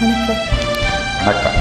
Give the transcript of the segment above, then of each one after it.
வணக்கம் வணக்கம்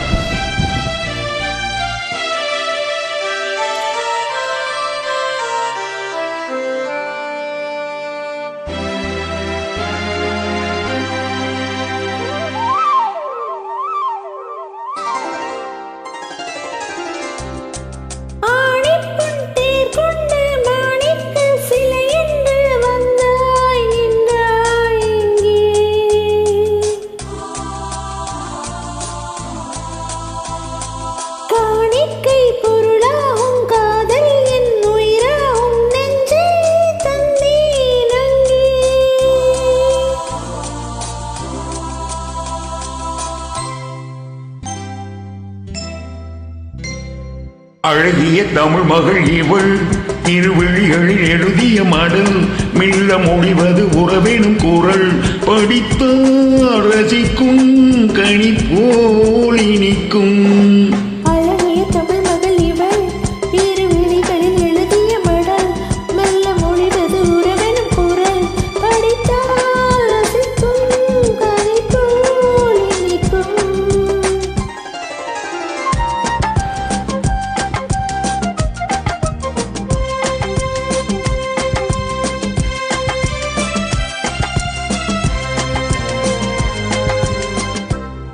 அழகிய தமிழ் மகள் இவள். திருவிழிகளில் எழுதிய மடல். மில்ல மொழிவது உறவேனும் குரல். படித்த ரசிக்கும் கனி போல் இனிக்கும்.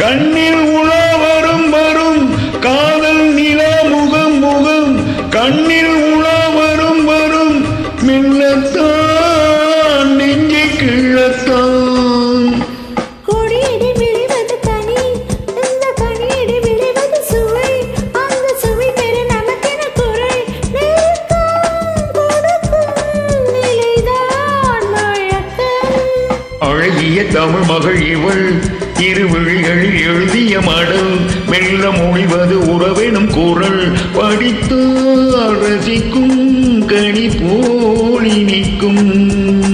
கண்ணில் உலா வரும் வரும் காதல் நிலா முகம் முகம் கண்ணில் உலா வரும் வரும் மெல்லத்தான் நெஞ்சை கிள்ளத்தான் கொடியடி விளைவது கனி இந்த கனியடி விளைவது சுவை அந்த சுவை பெற நமக்கென குறை அழகிய தமிழ் மகள் இவள் இருவிழிகளில் எழுதிய மடல் மெல்ல மொழிவது உறவெனும் குரல். படித்து ரசிக்கும் கனி போல் நிற்கும்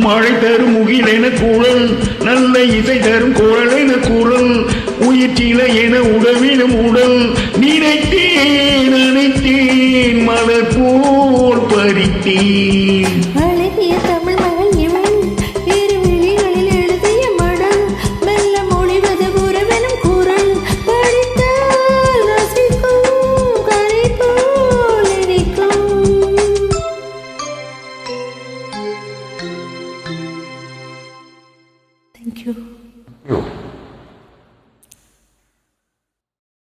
மழை தரும் முகில் என குரல் நல்ல இசை தரும் குரல் என குரல் உயிர்ச்சில என உடவிலும் உடல். நினைத்தேன் நினைத்தேன் மலர் போல் பறித்தேன்.